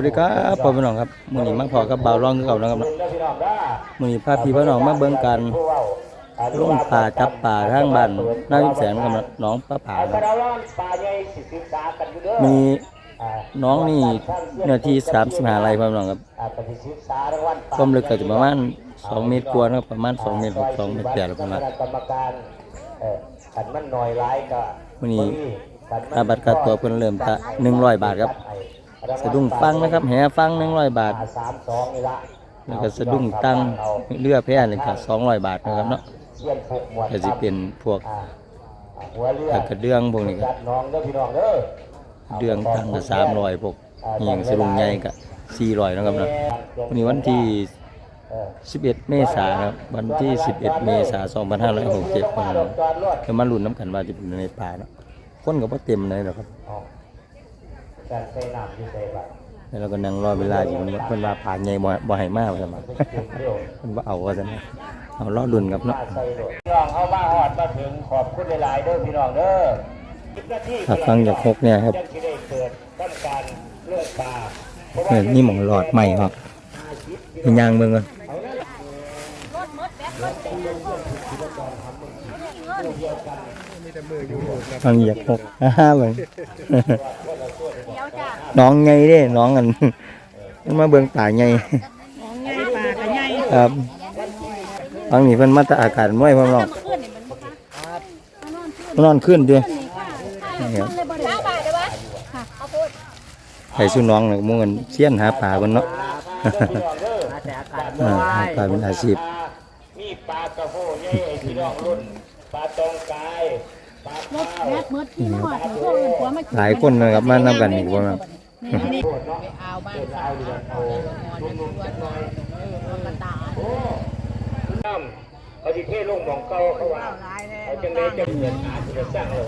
วัสดีครับพ่อพี่น้องครับมื้อนี้มาพอกับบ่าวร้องคือเก่านะครับเนาะมื้อนี้พาพี่พี่น้องมาเบิ่งกันลงป่าจับป่าทางบ้านนาวิแสนกับน้องป้าผาครับมีน้องนี่เนื้อที่35ไร่พ่อพี่น้องครับความลึกก็จะประมาณ2เมตรกว่านะครับประมาณ2เมตร6 2เมตร8แล้วประมาณกรรมการเอ่อขันมันหน่อยร้ายก็มื้อนี้ค่าบัตรค่าตั๋วเพิ่นเริ่มตะ100บาทครับ สะดุ้งฟังนะครับ แหฟัง100บาทสามสองนี่ละแล้วก็สะดุ้งตั้งเรือแพนี่ก็200บาทนะครับเนาะเยี่ยนผูกหมวดก็สิเป็นพวกอ่าหัวเรือแล้วก็เดืองพวกนี้ก็จัดน้องเด้อพี่น้องเด้อเดืองตั้งก็300พวกอหย่างสะดุ้งใหญ่ก็400นะครับเนาะวันนี้วันที่เออ11 เมษายนครับวันที่ 11 เมษายน2567ครับจอดรถก็มาลุ้นน้ำกันว่าจะเป็นในป่าเนาะคนก็บ่เต็มเลยหรอกครับ แล้วเราก็นั่งรอเวลาอยู่นี่เพิ่นว่าป่าใหญ่บ่บ่ให้มาว่าซั่นว่าเร็วเพิ่นว่าเอาว่าซั่นนะเอารอลุ้นครับเนาะมาใส่รถพี่น้องเอามาหอดมาถึงขอบคุณหลายๆเด้อพี่น้องเด้อสิบนาทีถ้าฟังจากหกเนี่ยครับยังสิได้เกิดทำการเลือกปลาเพราะเอว่าอนี่หมองหลอดใหม่ครับไปย่างเบิ่งก่อนฟังอยากหกฮ่าเบิ่ง น้องไงเด้น้องกันมันมาเบิ่งป่าไงของใหญ่ปลาก็ใหญ่ครับฟังนี่เพิ่นมาตะอากาศม้วยพ่อน้องนอนขึ้นดินี่ครับไห้สู้น้องน่ะหมู่กันเสียนหาป่าเพิ่นเนาะอ่าหาป่าเป็นอาชีพมีปลากระโหใหญ่พี่น้องรุ่นปลาตองกายปลาข้าวแมดมืดที่นอดพวกอื่นหัวมาหลายคนนะครับมานํกันนี่บ่แม่ นนี่นี่ไปเอาบ้านสาวเอาเอานอนอยู่ด้วยเอากระตาน้ำเอาที่เทลงมองเก่าเขาว่าเอาจังไดจะเกิดอาจจะสร้างเลย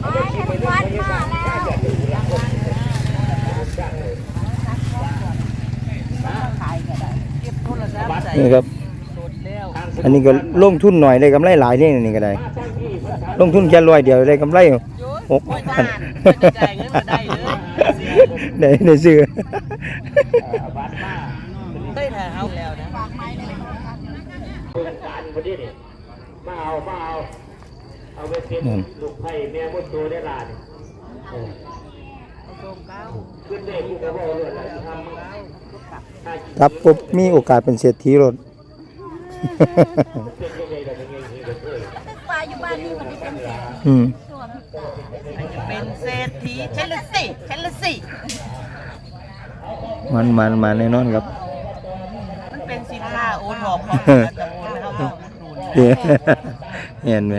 เอาไปคิดไปเรื่องพยาบาลถ้าจะถึงรักคนสร้างเลยขายก็ได้เก็บโทรศัพท์ใส่นี่ครับ อันนี้ก็ลงทุนหน่อยได้กำไรหลายนี่นี่ก็ได้ ลงทุนแค่ร้อยเดียวได้กำไรหกพัน จ่ายเงินมาได้เลยได้ได้ซื้อบัตรมาได้ถ่ายเอาแล้วนะเพื่อนการพอดีนี่มาเอามาเอาเอาไปเป็นลูกไผ่แม่มดตัวได้ลานเออโรงเก้าขึ้นเลขกูก็บอกเลยแหละทำครับปุ๊บมีโอกาสเป็นเศรษฐีรถเป็นยังไงแต่ยังไงที่เกิดปลาอยู่บ้านนี่มัน เป็นแสนอืมเป็นเศรษฐีเชลซีเชลซีมันมันมันแน่นอนครับ มันเป็นสินค้าโอท็อปของตำบลเขาบอกดูนเห็นเห็นไหม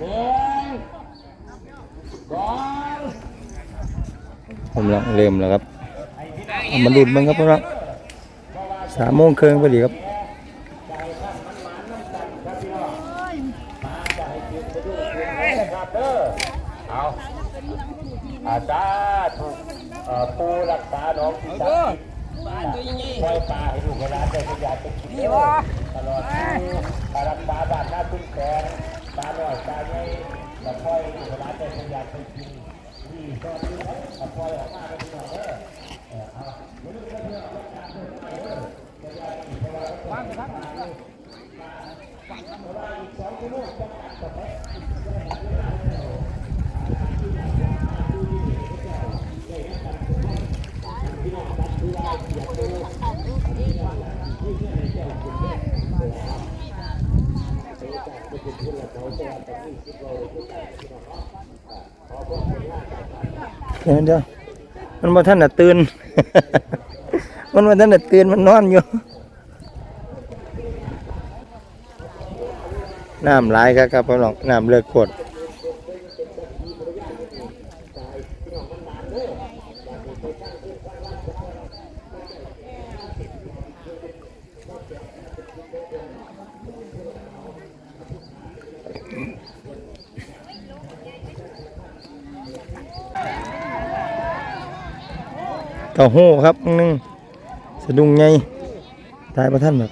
หนึ่งสองผมลังเริ่มแล้วครับเอามาดูดมึงครับพวกเราสามโมงครึ่งพอดีครับครับเด้อเอา อาจารย์ถูกปูรักษาน้องที่สักดิ์คอยปลาให้ลูกหลานได้พยาจะกินเด้อตลอดปลารักษาบ้านหน้าตุ้งแสงปลาหน่อยปลาใหญ่แต่คอยลูกหลานได้พยาไปกินที่ก็ที่เอาคอยออกมาได้ที่น้องเด้อ เดี๋ยวเดี๋ยวมันมาท่านน่ะตื่น มันมาท่านน่ะตื่นมันนอนอยู่ น้ำหลครับครับพ่อหลองน้ำเลือกขวด ต่อหูครับนึงสะดุ้งไงตายประท่านแบบ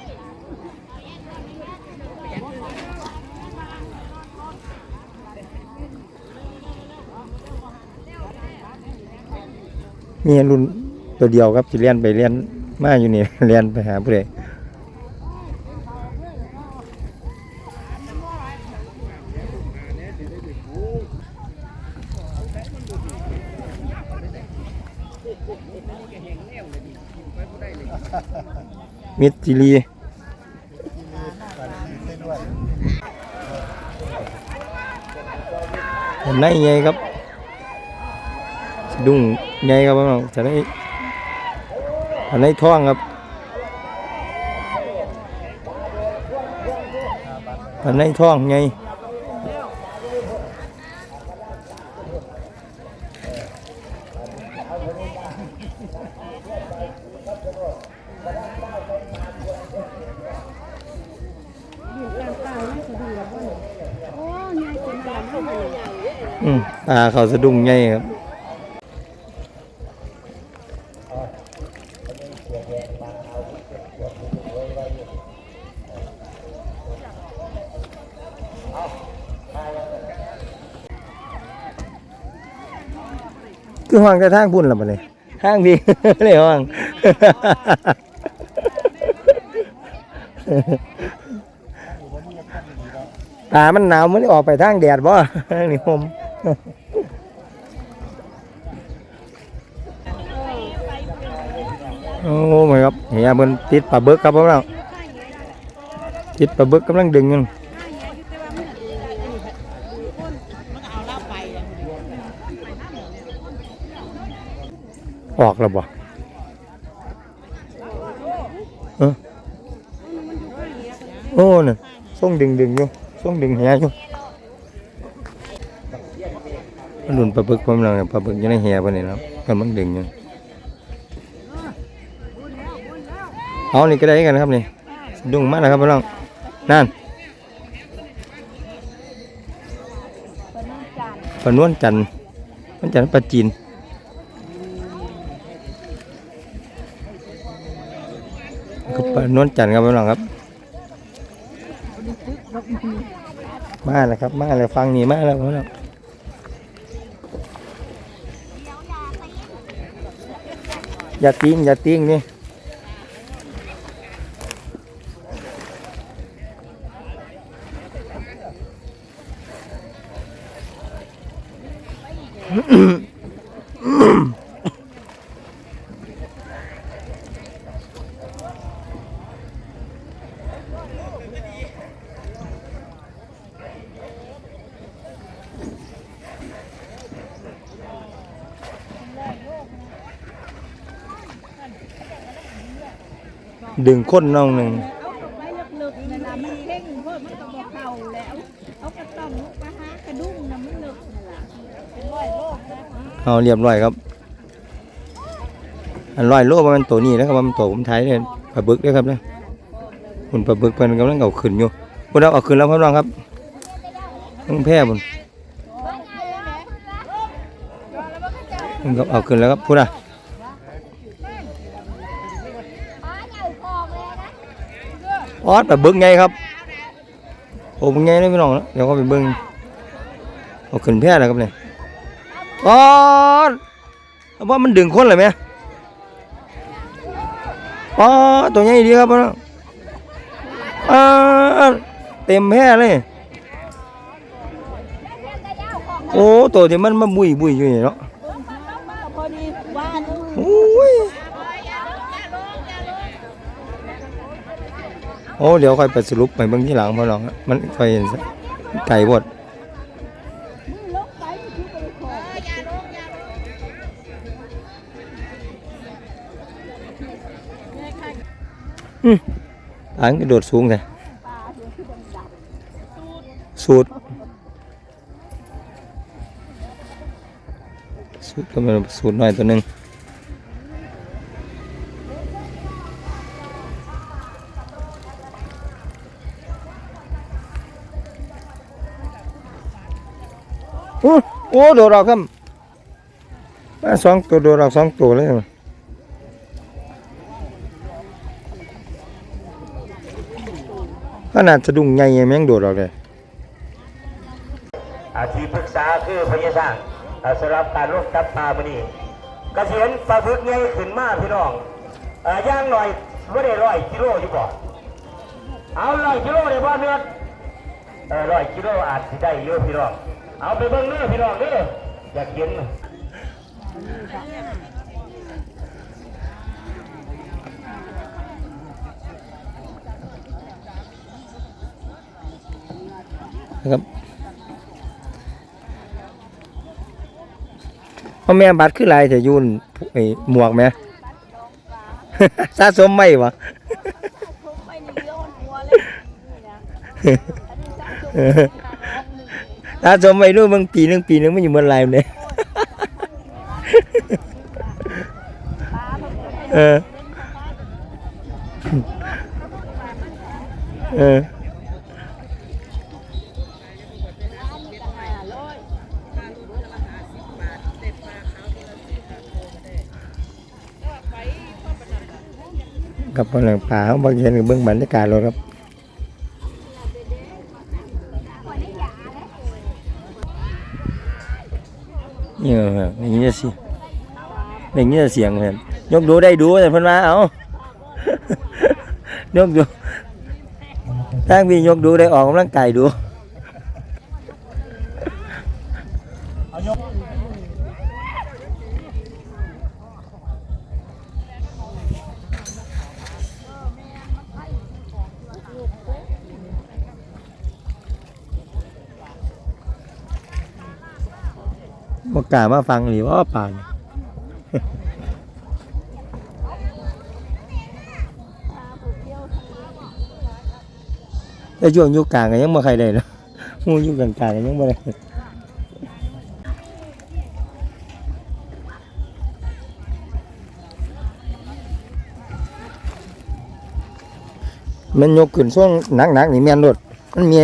มีรุ่นตัวเดียวครับจะเลียนไปเลียนมาอยู่นี่เลียนไปหาผู้ใด มิตรจิรีเห็นไหนไงครับดุ้งไงครับพี่น้องจะได้อันนี้ท่องครับอันนี้ท่องไง อืมตาเขาสะดุ้งไงครับคือห้องแต่ทางพุ่นล่ะบัดนี้ ทางพี่เลยห้องตามันหนาวมันออกไปทางแดดบ่นี่ผมโอ้ my ครับเฮียมันติดปลาบึกครับพวกเราติดปลาบึกกำลังดึงกัน มันก็เอาเหล้าไปเลย ออกแล้วบ่เออโอ้น่ะส่งดึงดึงอยู่ส่งดึงเหียอยู่มันหลุนปลาบึกผมเราเนี่ยปลาบึกอยู่ในเหียปะเนี่ครับกำลังดึงอยู่เอานี่ก็ได้กันครับนี่ดุงมากนะครับพี่น้องนั่นปลานวลจันทร์มันจันทร์ปลาจีน นวลจันทร์ครับพี่น้องครับ มาแล้วครับ มาแล้วฟังนี่มาแล้วพี่น้องอย่าติ้งอย่าติ้งนี่ ดึงค้นน้องหนึ่งเอาไปลึกๆนั่นน่ะมันเพ่งเพิ่มมันก็บ่เข้าแล้วเอากระต้องลุกมาหากระดุ้งน่ะมันลึกนั่นล่ะเป็นร้อยโลกนะเอาเรียบร้อยครับ อันร้อยโลประมาณตัวนี้นะครับมันตัวผมไทยเนี่ยปลาบึกด้วยครับนะคุณปลาบึกเพิ่นกำลังเอาขึ้นอยู่คุณเอาเอาขึ้นแล้วพี่น้องครับต้องแพ้บุญมันก็เอาขึ้นแล้วครับพูดอะ ออดปลาบึกไงครับโอ้บึกไงเลยพี่น้องเดี๋ยวก็ไปเบิ่งเอาขึ้นแพ้แล้วครับเนี่ยอ๋อว่ามันดึงคนเลยไหมอ๋อตัวใหญ่ดีครับพ่อน้องอ่าเต็มแพร่เลยโอ้ตัวที่มันมาบุยบุยอยู่นี่เนาะ โอ้เดี๋ยวค่อยไปสรุปไปเบิ่งที่หลังพ่อน้องมันค่อยเห็นไก่บดอืมอ่างกระโดดสูงเลยสูตรสูตรก็เป็นสูตรหน่อยตัวหนึ่ง อ้โดดออกครับมาสองตัวโดดออกสองตัวเลยขนาดสะดุ้งใหญ่ยังแม่งโดดออกเลยอาชีพปรึกษาคือพยาศาสตร์อ่าสำหรับการร่วมจับปลามื่อนี้กระเสียนปลาบึกใหญ่ขึ้นมาพี่น้องอ่อย่างหน่อยไม่ได้ร้อยกิโลอยู่บ่เอาร้อยกิโลได้บ่เนื้อเออร้อยกิโลอาจสิได้เยอะพี่น้อง เอาไปเบิ่งเนื้อพี่น้องเด้ออยากกินนะครับพ่อแม่บัตรคือลายแต่ยุ่นไอ้หมวกไหมสะสมไหมวะทุบไปในเยอะหัวเลยนี่นะอั สะสมไหมรู้บางปีหนึงปีหนึงไม่อยู่บนลายเลยป้าเพิ่งจะไปเออ เออหาร้อยกับคนหลังป่าเขาบางเห็นเบื้องบรรยากาศเลยครับ อครับอย่างนี้จะสิอย่างนี้จะเสียงเห็นยกดูได้ดูแต่เพิ่นมาเอายกดูตั้งพี่ยกดูได้ออกกำลังกายดูามาฟังหรือว่าป่านแต่ช่วงยุคกลางก็ยังบ่ใครได้เนาะมูยุคกลางๆก็ยังบ่ได้มันยกขึ้นช่วงหนักๆนี่แม่นรถมันมี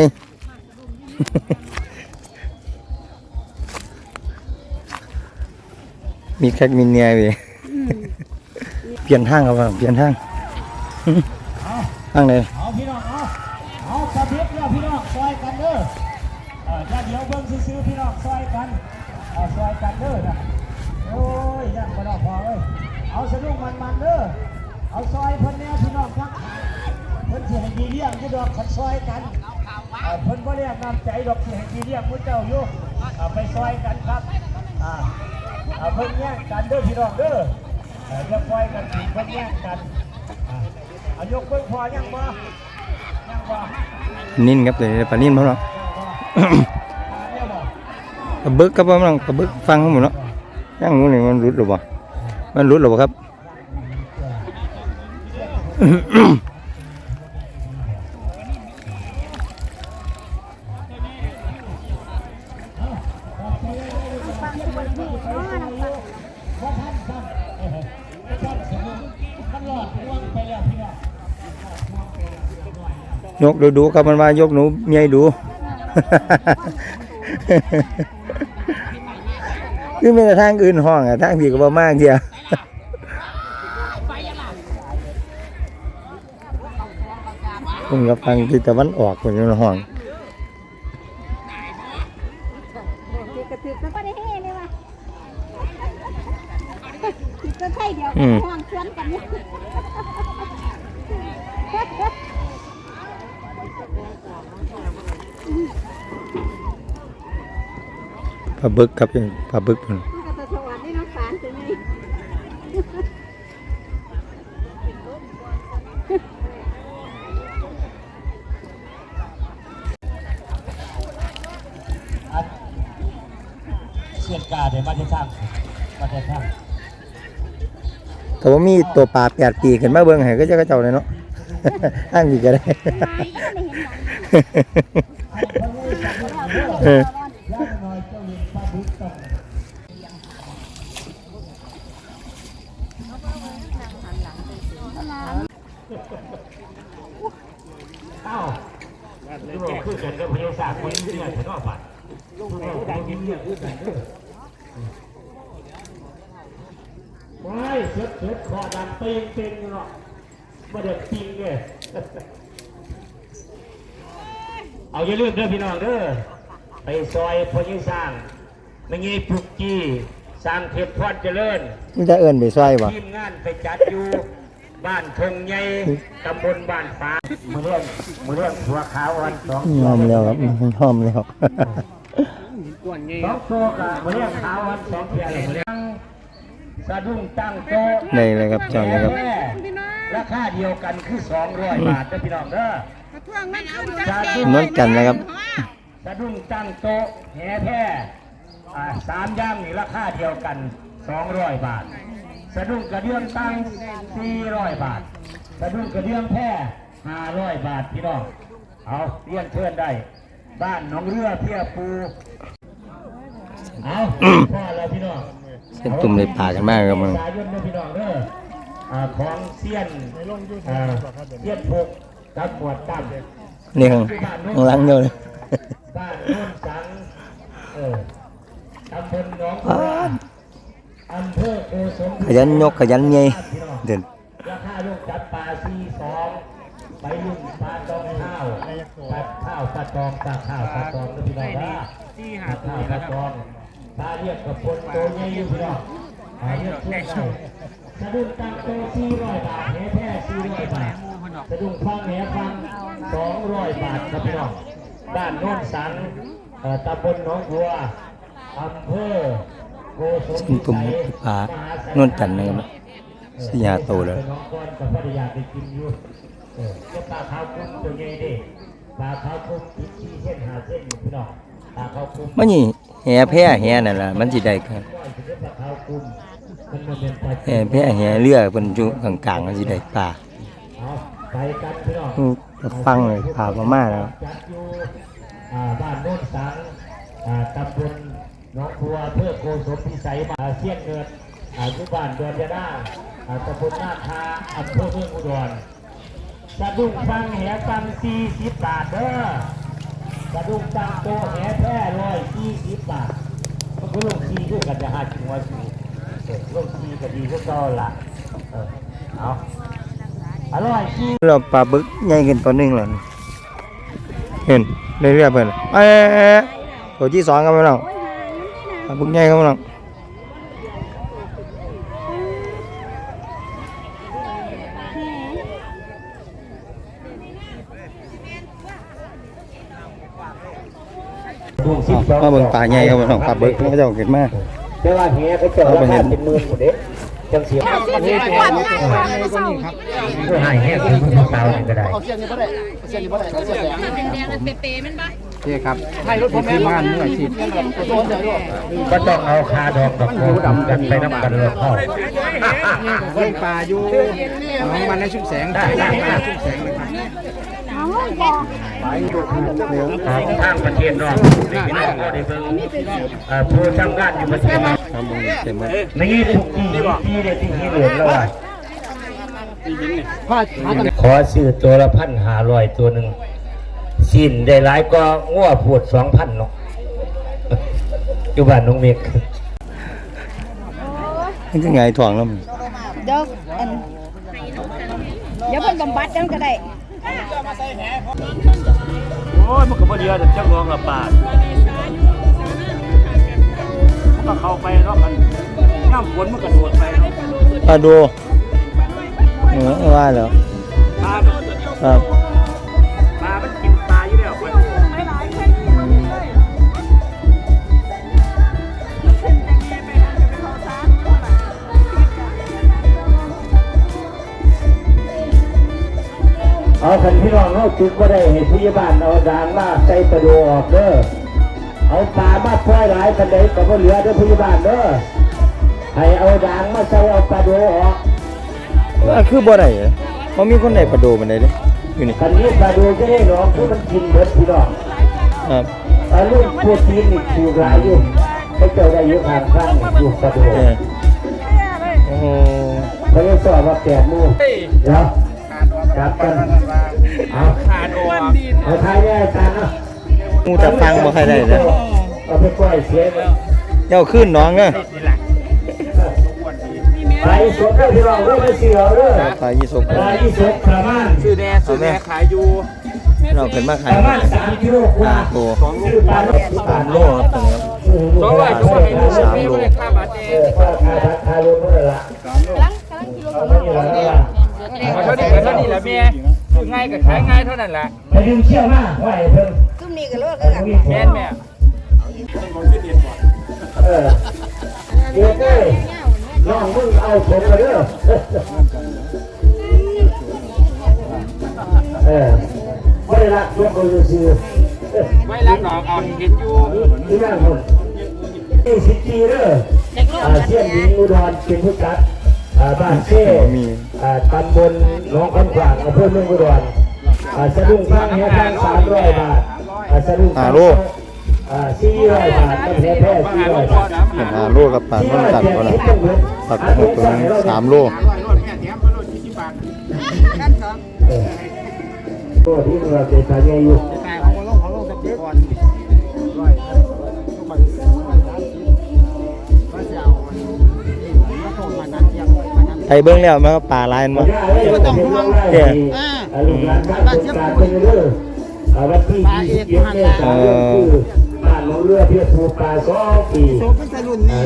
มีแคกมีเนียไปเปลี่ยนทางครับเปลี่ยนทางทางไหนเอาพี่น้องเอาเอากระเบียบเนี่ยพี่น้องซอยกันเด้อเออถ้าเดี๋ยวเบิ่งซื้อพี่น้องซอยกันเอาซอยกันเด้อนะโอ้ยยังบ่ดอกพอเอ้ยเอาสนุกมันๆเด้อเอาซอยเพิ่นแน่พี่น้องครับเพิ่นสิให้ดีเลี้ยงอยู่ดอกคันซอยกันเพิ่นบ่เรียกนำใจดอกสิให้ดีเลี้ยงผู้เจ้าอยู่ไปซอยกันครับ เอาเพิ่นแย่งกันเด้อพี่น้องเด้อเอออย่าปล่อยกันเพิ่นแย่งกันอายกเบิ่งพอยังบ่ยังบ่นิ่นครับเลยปลานิ่นมั้งเนาะเนี่ยบ่กระบึกครับมั้งกระบึกฟังเขาหมดเนาะย่างงูนี่มันรุดหรือเปล่ามันรุดหรือเปล่าครับ กดูดูครับมันว่ายกหนูเมียให้ดูคือมีแต่ทางอื่นห้องอะทางพี่ก็บ่มากเดียวผมกับฟังที่ตะวันออกคนอยู่ในห้องกระตือกก็ได้เฮ้เลยว่ะก็ใช่เดียวอืม ห่วงชวนกันเนี่ย ปลาบึกครับปลาบึกพุ่นมันก็จะสวัสดีน้องสารถึงนี่เสียดกาเดี๋ยวมาจะสร้างมาจะสร้างแต่ว่ามีตัวปลาแปดปีขึ้นมาเบิ่งให้ก็จะกระเจ้าเลยเนาะทางพี่ก็ได้ เออย่างน้อยเจ้าเลี้ยงปลาบึกต้องเอ้าที่บอกคือกันกับพยาศาสตร์คนที่เนี่ยถึงออกบัตรลูกไหนผู้ใดกินเนี่ยคือกันเด้อไม่เส็ดเส็ดคอดังเต็งเต็งเนาะมาเด็ดจริงเลย เอาอย่าลืมเด้อพี่น้องเด้อไปซอยพอยิ่งสร้างไม่งี้ปุกกี้สร้างเทพพรเจริญมันจะเอิ้นไปซอยบ่ทีมงานไปจัดอยู่บ้านทงใหญ่ตำบลบ้านฟ้ามือเรื่องมือเรื่องหัวขาววันสองยอมแล้วครับยอมแล้วสองโต๊ะกับมือเรื่องขาววันสองเพียร์มือเรื่องสะดุ้งตั้งโต๊ะนี่เลยครับจอดเลยครับราคาเดียวกันคือสองร้อยบาทนะพี่น้องเด้อ นวลจันทร์นะครับสะดุ้งตั้งโต๊ะแห่แท้อ่าสามย่างนี่ราคาเดียวกันสองร้อยบาทสะดุ้งกระเดื่องตั้งสี่ร้อยบาทสะดุ้งกระเดื่องแท้ห้าร้อยบาทพี่น้องเอาเรียนเชิญได้ บ้านหนองเรือเพียปูเอาพ่อแล้วพี่น้องเส้นตุ่มในปากกันมากครับมึงสายนเด้อพี่น้องเด้ออ่าของเซียนอ่าเซียนพกกับหมวดตั้ม นี่ข้างข้างหลังเดียวเลยบ้านโน่นสังเออตำบลหนองบัวอำเภอโกสมขยันยกขยันใหญ่เด่นราคาลูกจัดปลาซีสองไปลุ่มปลาตองข้าวปลาข้าวปลาตองปลาข้าวปลาตองนะพี่น้องนะปลาข้าวปลาตองปลาเรียกกับปนโตใหญ่อยู่พี่น้องปลาเรียกช่วยได้สะดุ้งตั้งโตสี่ร้อยบาทแห่แท้สี่ร้อยบาท สะดุ้งฟังแห่ฟังสองร้อยบาทครับพี่น้องบ้านโน่นสังเอ่อตำบลหนองบัวอำเภอโกสมเส้นตุ่มในปากนวลจันทร์นะครับสิยาโตแล้วน้องก้อนกับภรรยาไปกินอยู่เออก็ปลาขาวคุ้มตัวใหญ่เดิปลาขาวคุ้มติดที่เส้นหาเส้นอยู่พี่น้องปลาขาวคุ้มมันนี่แห่แพ้แห่นั่นล่ะมันสิได้ครับก้อยคือปลาขาวคุ้มมันมันเป็นปลาแห่แพ้แห่เรือเพิ่นอยู่กลางๆมันสิได้ปลา เอาไปกันพี่น้องอือก็ฟังเลยพามามาแล้วจัดอยู่อ่าบ้านโน้นสังอ่าตำบลหนองบัวเพื่อโกสมพิสัยมาเสี้ยนเงินอ่าอยู่บ้านดอนยาด้าอ่าตำบลนาคาอำเภอเมืองอุดรสะดุ้งฟังแหตังสี่สิบบาทเด้อสะดุ้งตังโตแหแท้ร้อยสี่สิบบาทมันก็ลงซีด้วยกันจะหาจิงว่าซีเออลงซีก็ดีก็ต่อละเออเอา อร่อยซีเราปลาบึกใหญ่ขึ้นตัวหนึงแล้วนี่เห็นเรื่อยๆเพิ่นเอ้ยตัวที่สองครับพี่น้องปลาบึกใหญ่ครับพี่น้องดุ้งสิบสองมาเบิ่งปลาใหญ่ครับพี่น้องปลาบึกเขาเจ้าเกิดมาแต่ว่าแหเขาเจาราคาเป็นหมื่นหมดเด้ จังเสียงก็ให้แหคือมึงเปล่าๆก็ได้นี่ครับให้รถผมทีมงานมืออาชีพก็ต้องเอาคาดอกกับโคดำกันไปน้ำกันเลยพ่อเลี้ยปลาอยู่หน้องมันในชุ่มแสงได้ชุ่มแสงนะครับ ทางประเทศนอกนี่พี่น้องก็ได้เบิ่งเอ่อผู้ทำงานอยู่ประเทศนอกครับผมเต็มหมดนี่ทุกที่ที่เด็ดที่ที่เหลือแล้วอะผ้าผ้ากันขอซื้อตัวละพันหาร้อยตัวหนึ่งสิ้นได้หลายก็ง้อปวดสองพันเนาะอยู่บ้านน้องเมฆมันจะไงถ่วงแล้วมันเดี๋ยวอันเดี๋ยวเพิ่นบำบัดจังก็ได้ โอ้ยมันก็บ่เดียวแต่จ้าของกับป่ามันก็เข้าไปเนาะมันน้ำฝนมันก็โดดไปเนาะปลาดูเออว่าแล้วครับ เอาคันพี่น้องเขาจุดก็ได้เห็นพยาบาลเอาดางมาใส่ประดูออกเด้อเอาปลามาปล่อยหลายกันได้ก็บ่เหลือเด้อพยาบาลเด้อให้เอาดางมาใส่เอาปลาดูออกว่าคือบ่ได้เหรอบ่มีคนได้ปลาดูมันได้เด้อยู่นี่คันนี้ปลาดูจะได้หรอกคือมันกินเบิดพี่น้องครับอาลูกพวกทีนี่ถูกหลายอยู่ให้เจ้าได้อยู่ข้างข้างอยู่ปลาดูเออโอ้โหเขาจะสอบว่าแปดโมงเดี๋ยว จับกันเอาขาดออกเอาทายได้ตาเนาะงูจะฟังบ่ใครได้เลยเอาไปปล่อยเสียเลยเจ้าขึ้นน้องเด้อไปสวนได้พี่น้องได้ไปเสียเด้อปลายี่สกปลาที่สดประมาณซื้อแน่ซื้อแน่ขายอยู่เราขึ้นมาขายระมาณสามกิโลกว่าโอ้ซื้อปลาโลสามโลครับตรงนี้สองร้อยตัวให้ดูไม่ได้ค่าบาทเองออข้าวทาทักทายรวมเมื่อละลังกำลังกิโลเอาไม่อยู่แล้ว นะเอาเท่านี้ก็เท่านี้แหละเมียคือง่ายก็ขายง่ายเท่านั้นแหละไปดึงเชี่ยวมาไหวเพิ่มซุ่มนี่ก็โลดก็กันแม่นแม่เออเดี๋ยวเด้องมึงเอาผมมาเด้อเออไม่ได้รักยกมือซื้อไว้รักดอกเอาเห็นอยู่ที่นั่นคนนี่สิบปีเด้อเซียนหญิงอุดรเป็นผู้จัด บ้านเช่อ่าตำบลหนองคำขวางอำเภอเมืองอุดรอ่าสะดุ้งพังแห่พังสามร้อยบาทอ่าสะดุ้งพังอ่าสี่ร้อยบาทกำแพงแพ้สี่ร้อยบาทเป็นห้าโลกับปลาต้นตันก็ละตัดหกตัวนึงสามโลตัวที่เราเป็นสายใหญ่อยู่ ไอ้เบิ้งแล้วมันก็ปลาลายมันไม่ต้องห่วงเลยลูกหลานบ้านสงการเป็นเรื่องวันที่ยี่สิบเจ็ดเมษายนคือบ้านหนองเรือเพียรภูปลาสองปี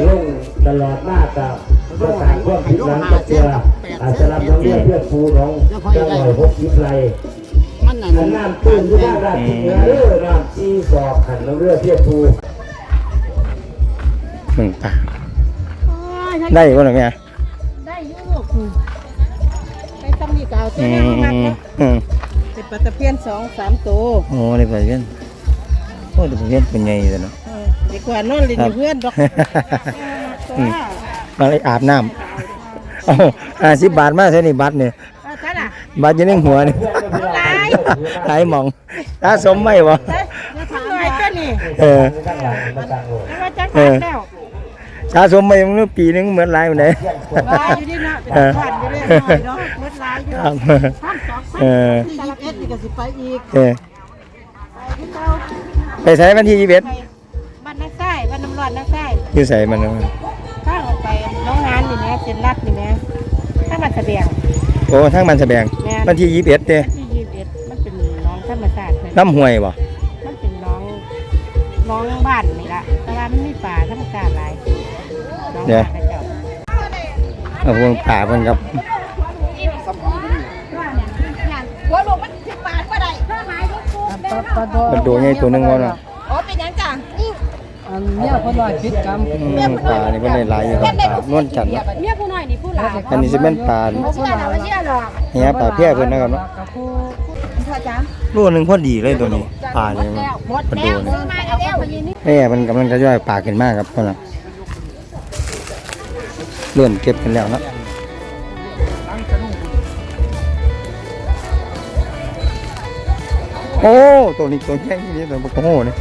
ลงตลอดมากับประสานความผิดหลังกับเจ้าอาสลับหนองเรือเพียรภูน้องเจ้าหน่อยหกสิบไรอันน้ำตื้นที่บ้านราชเหนือเรือน้ำซีสอบขันหนองเรือเพียรภูหนึ่งปลาได้ก็หรือไงได้อยุโรป ไปตำหนิเก่าตัวอืนี้มมากอืมเป็นปลาตะเพียนสองสามตัวโอ้ได้ปลาเพี้ยนโอ้ได้ปลาเพี้ยนเป็นไงเลยเนาะดีกว่านอนลินเพื่อนดอกอืมมาเลยอาบน้ำเอาห้าสิบบาทมาใช่นี่บัตรเนี่ยจ้าล่ะบัตรอยังในหัวนี่หลายหลายหมองตาสมไหมวะหน่อยก็นี่เออ แล้วว่าจังหวัดแล้ว ตาสมไหมมันก็ปีนึงเหมือนหลายมันไหนลายอยู่ที่น่ะเป็นผ่านอยู่เลยหน่อยเนาะเมื่อลายอยู่ครับท่านสองเออที่ยี่สิบเอ็ดนี่ก็สิไปอีกเออไปที่เจ้าไปใช้วันที่ยี่สิบเอ็ดไปบ้านนักไส้บ้านน้ำร้อนนักไส้อยู่ใส่มันข้างออกไปน้องงานนี่แม่เซ็นรัดนี่แม่ถ้ามาแสดงโอ้ทั้งมันแสดงแม่วันที่ยี่สิบเอ็ดเด้ที่ยี่สิบเอ็ดมันเป็นน้องธรรมศาสตร์เลยน้ำห่วยบ่มันเป็นน้องน้องบ้านนี่ละแต่ว่ามันมีป่าธรรมชาติหลาย น้องบ้านกระเจ้าเอาพวงป่าเพิ่นครับหัวลูกมันสิบบาทก็ได้ถ้าหายก็คุ้มได้มันโดนไงตัวหนึงวะเนาะอ๋อเป็นยังจ้ะนี่เนี่ยคนว่าคิดกรรมอืมป่านี่เพิ่นได้หลายอยู่ครับป่านวลจันทร์เนาะเมียผู้น้อยนี่ผู้หลานอันนี้สิเป็นป่าเชื่อหรอไม่เชื่อหรอกเฮียป่าเพี้ยเพิ่นนะครับเนาะพ่อจ้าโลหนึงพอดีเลยตัวนี้ป่านี่มันหมดมันแล้โดวนซื้อมาแล้วพยินี่แม่มันกำลังจะย่อยป่าขึ้นมากครับเพิ่นน่ะ เริ่มเก็บกันแล้วนะโอ้ตัวนี้ตัวใหญ่นี่ตัวบักโหนี่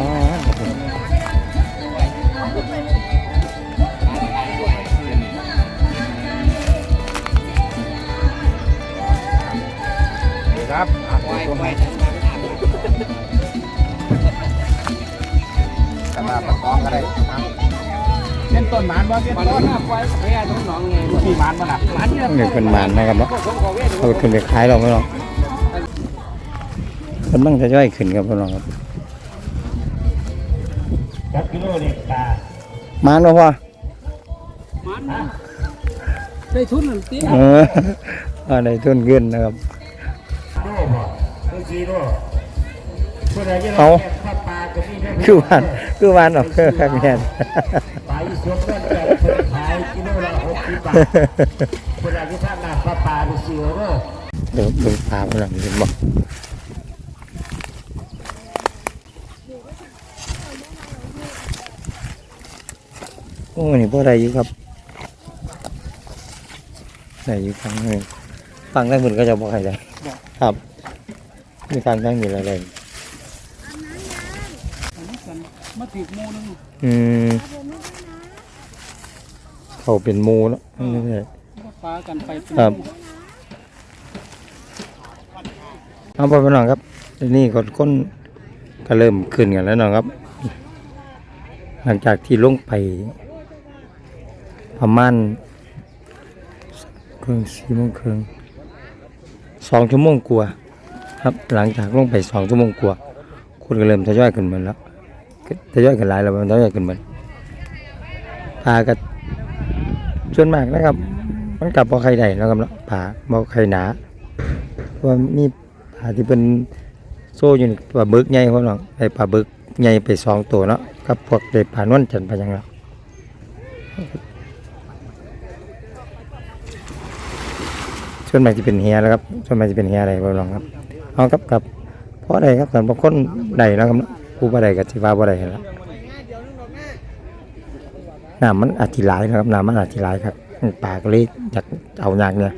อ๋อครับ มครับสำหรับประกอบก็ได้เส้นต้นหมานว่าเส้นต้นหน้าไฟแค่ต้นหนองไงที่หมานมันอะหมานที่เงินเป็นหมานนะครับเนาะเอาขึ้นไปขายเราไหม่หรอกมันบ้างจะย่อยขึ้นครับพี่น้องครับจับกิโลนี่ปลาหมานบ่พ่อได้ทุนหนึ่งตีเอออะไรต้นเงินนะครับเอา คือวานคือวานออกเครื่องแม่นปลาอีสวนเงินแต่เพิ่นขายกิโลละหกสิบบาทผู้ใดที่ทำน้ำปลาปลาไปสี่โลเดี๋ยวดูปลาพลังเห็นบ่โอ้นี่พวกอะไรอยู่ครับไหนอยู่ฟังเลยฟังได้หมดก็จะบอกใครได้ครับมีฟังได้หมดอะไร มาถือมูนึงอืมเขาเป็นหมูแล้วไม่ใช่ปลากันไปครับเอาไปพี่น้องครับทีนี้คนคนก็เริ่มขึ้นกันแล้วเนาะครับ หลังจากที่ลงไป ประมาณเครื่องสี่โมงครึ่งสองชั่วโมงกว่า ครับหลังจากลงไปสองชั่วโมงกว่าคนก็เริ่มทยอยขึ้นหมาแล้ว ทยอยกันหลายแล้วมันทยอยขึ้นหมาปลาก็ส่วนมากนะครับ มันกลับบ่ใครได้แล้วครับเนาะปลาบ่ใครหนาเพราะว่ามีปลาที่เป็นโซ่อยู่นี่ปลาบึกใหญ่พวกน้องได้ปลาบึกใหญ่ไปสองตัวเนาะกับพวกได้ปลานวลจันทร์ไปยังแล้วส่วนมากจะเป็นเฮียแล้วครับส่วนมากจะเป็นเฮียอะไรพวกน้องครับเอาครับกับเพราะใดครับแต่บางคนใดนะครับเนาะ ผู้บ่ใดก็สิว่าบ่ใดนั่นล่ะน้ำมันอาจสิหลายนะครับน้ำมันอาจสิหลายครับปลาก็เลยอยากเอาอยากเนี่ย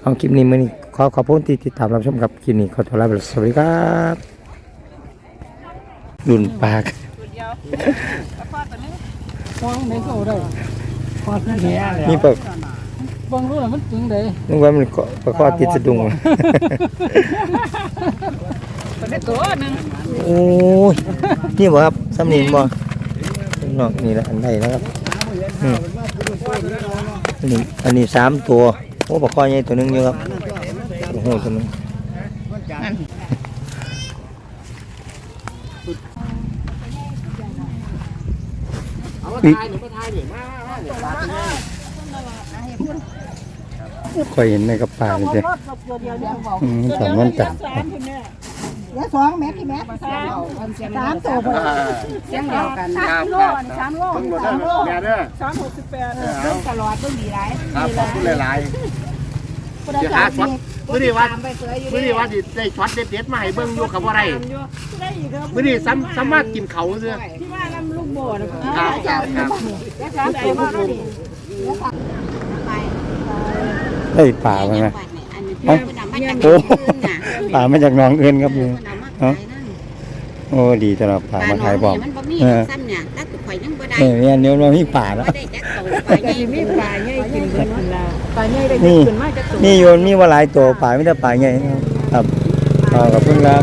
เอาคลิปนี้มื้อนี้ขอขอบคุณที่ติดตามรับชมครับคลิปนี้ขอตัวลาไปแล้วสวัสดีครับรุ่นปลาฟังได้ก็ได้พอดแย่แล้วนี่ปลาฟังรู้แล้วมันตึงได้นึกว่ามันเกาะปลาข้อติดสะดุ้ง ได้ตัวหนึงโอ้ยนี่บ่ครับซ้ำนี่บ่นอกนี่แหละอันใดนะครับอืมอันนี้อันนี้สามตัวโอ้ปลาข้อใหญ่ตัวหนึงอยู่ครับโอ้โหตัวหนึงปีค่อยเห็นในกระป๋านี่เด้อืมสอนมัน จับยาสองแม่พี่แม่สามสามตัวพอเสียงเดียวกันสามโลสามโลสามโลแม่เด้อสามหกสิบแปดเพิ่งตลอดเพิ่งดีไรครับขอบคุณหลายพุทธเจ้ามีมื้อนี้ว่ามื้อนี้ว่าสิได้ช็อตเด็ดๆมาให้เบิ่งอยู่กับบ่ได้ไรมื้อนี้ซ้ำซ้ำมากินเขาซื่อที่ว่าลำลูกโบนะครับครับครับแล้วสาได้ป่าไหมไห มเอ้าโอ้ป่ามาจากหนองเอื่นครับนี่เอ้าโอ้ดีตลอดป่าป่ามามาขาขายยบบออกกมันบ่มีเออซ้ำเนี่ยถ้าตุกข่อยยังบ่ได้เออเนี่ยเดี๋ยวเรามีป่าแล้วบ่ได้จักโตป่าใหญ่มีป่าใหญ่กินเพิ่นละปลาใหญ่ได้นี่ขึ้นมาจากตัวนี่โยนมีว่าหลายตัวป่าไม่ได้ป่าใหญ่นะครับขอบคุณครับ